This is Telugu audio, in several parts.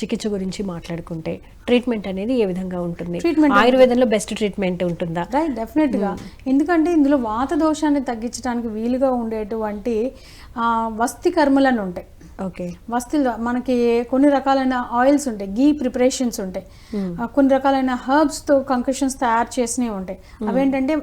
చికిత్స గురించి మాట్లాడుకుంటే ట్రీట్మెంట్ అనేది ఏ విధంగా ఉంటుంది? Treatment ఆయుర్వేదంలో బెస్ట్ ట్రీట్మెంట్ ఉంటుందా? రైట్ డెఫినెట్గా ఎందుకంటే ఇందులో వాత దోషాన్ని తగ్గించడానికి వీలుగా ఉండేటువంటి వస్తి కర్మలను ఉంటాయి. ఓకే. వస్తువులు మనకి కొన్ని రకాలైన ఆయిల్స్ ఉంటాయి గీ ప్రిపరేషన్స్ ఉంటాయి. ఆ, కొన్ని రకాలైన హర్బ్స్తో కంకషన్స్ తయారు చేసినవి ఉంటాయి. అవేంటంటే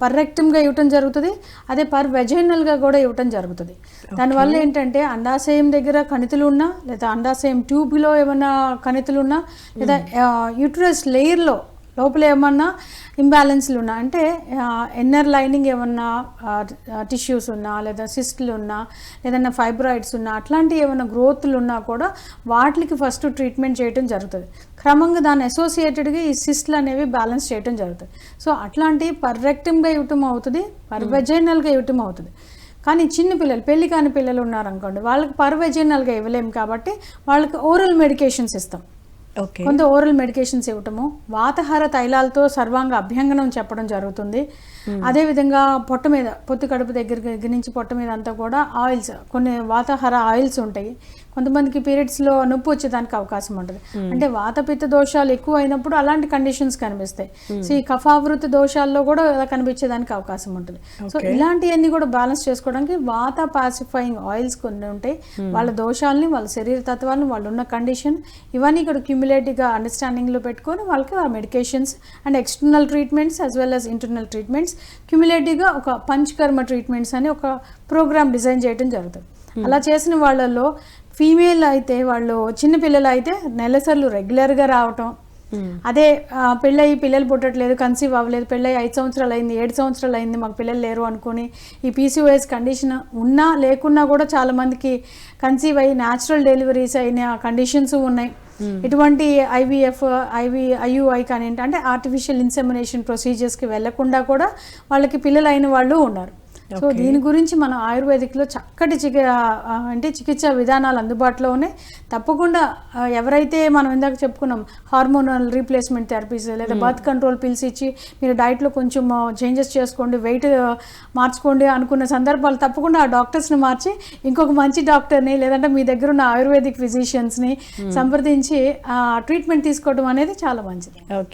పర్రెక్టమ్గా ఇవ్వటం జరుగుతుంది అదే పర్ వెజైనల్గా కూడా ఇవ్వటం జరుగుతుంది. దానివల్ల ఏంటంటే అండాశయం దగ్గర కణితులు ఉన్నా లేదా అండాశయం ట్యూబ్లో ఏమన్నా కణితులు ఉన్నా లేదా యూట్రస్ లేయర్లో లోపల ఏమన్నా ఇంబ్యాలెన్స్లు ఉన్నా అంటే ఎన్నర్ లైనింగ్ ఏమన్నా టిష్యూస్ ఉన్నా లేదా సిస్ట్లు ఉన్నా ఏదైనా ఫైబ్రాయిడ్స్ ఉన్నా అట్లాంటి ఏమైనా గ్రోత్లు ఉన్నా కూడా వాటికి ఫస్ట్ ట్రీట్మెంట్ చేయడం జరుగుతుంది. క్రమంగా దాని అసోసియేటెడ్గా ఈ సిస్ట్లు అనేవి బ్యాలెన్స్ చేయడం జరుగుతుంది. సో అట్లాంటి పర్రెక్టింగ్గా ఇవ్వటం అవుతుంది పర్వెజైనల్గా ఇవ్వటం అవుతుంది. కానీ చిన్న పిల్లలు పెళ్ళి కాని పిల్లలు ఉన్నారనుకోండి వాళ్ళకి పర్వెజైనల్గా ఇవ్వలేము కాబట్టి వాళ్ళకి ఓరల్ మెడికేషన్స్ ఇస్తాం. కొంత ఓరల్ మెడికేషన్స్ ఇవ్వటము వాతహార తైలాలతో సర్వాంగ అభ్యంగనం చెప్పడం జరుగుతుంది. అదేవిధంగా పొట్ట మీద పొత్తి కడుపు దగ్గర దగ్గర నుంచి పొట్ట మీద అంతా కూడా ఆయిల్స్ కొన్ని వాతాహార ఆయిల్స్ ఉంటాయి. కొంతమందికి పీరియడ్స్లో నొప్పి వచ్చేదానికి అవకాశం ఉంటుంది. అంటే వాతపిత్త దోషాలు ఎక్కువ అయినప్పుడు అలాంటి కండిషన్స్ కనిపిస్తాయి. సో ఈ కఫావృత దోషాల్లో కూడా అలా కనిపించేదానికి అవకాశం ఉంటుంది. సో ఇలాంటివన్నీ కూడా బ్యాలెన్స్ చేసుకోవడానికి వాత పాసిఫైయింగ్ ఆయిల్స్ కొన్ని ఉంటాయి. వాళ్ళ దోషాలని వాళ్ళ శరీర తత్వాలను వాళ్ళు ఉన్న కండిషన్ ఇవన్నీ ఇక్కడ క్యూములేటివ్గా అండర్స్టాండింగ్లో పెట్టుకొని వాళ్ళకి ఆ medications and external treatments as well as internal treatments క్యూములేటివ్గా ఒక పంచకర్మ ట్రీట్మెంట్స్ అని ఒక ప్రోగ్రామ్ డిజైన్ చేయడం జరుగుతుంది. అలా చేసిన వాళ్ళల్లో ఫీమేల్ అయితే వాళ్ళు చిన్న పిల్లలు అయితే నెలసర్లు రెగ్యులర్గా రావటం. అదే ఆ, పెళ్ళయి పిల్లలు పుట్టట్లేదు కన్సీవ్ అవ్వలేదు పెళ్ళయి ఐదు సంవత్సరాలు అయింది ఏడు సంవత్సరాలు అయింది మాకు పిల్లలు లేరు అనుకుని ఈ పీసీఓఎస్ కండిషన్ ఉన్నా లేకున్నా కూడా చాలా మందికి కన్సీవ్ అయ్యి న్యాచురల్ డెలివరీస్ అయిన కండిషన్స్ ఉన్నాయి. Hmm. ఇటువంటి ఐవీఎఫ్ ఐవి ఐయుఐ కానీ అంటే ఆర్టిఫిషియల్ ఇన్సెమినేషన్ ప్రొసీజర్స్కి వెళ్ళకుండా కూడా వాళ్ళకి పిల్లలైన వాళ్ళు ఉన్నారు. సో దీని గురించి మన ఆయుర్వేదిక్లో చక్కటి చికి అంటే చికిత్సా విధానాలు అందుబాటులో ఉన్నాయి. తప్పకుండా ఎవరైతే మనం ఇందాక చెప్పుకున్నాం హార్మోనల్ రీప్లేస్మెంట్ థెరపీస్ లేదా బర్త్ కంట్రోల్ పిల్స్ ఇచ్చి మీరు డైట్లో కొంచెం చేంజెస్ చేసుకోండి వెయిట్ మార్చుకోండి అనుకున్న సందర్భాలు తప్పకుండా ఆ డాక్టర్స్ని మార్చి ఇంకొక మంచి డాక్టర్ని లేదంటే మీ దగ్గర ఉన్న ఆయుర్వేదిక్ ఫిజిషియన్స్ని సంప్రదించి ట్రీట్మెంట్ తీసుకోవడం అనేది చాలా మంచిది. ఓకే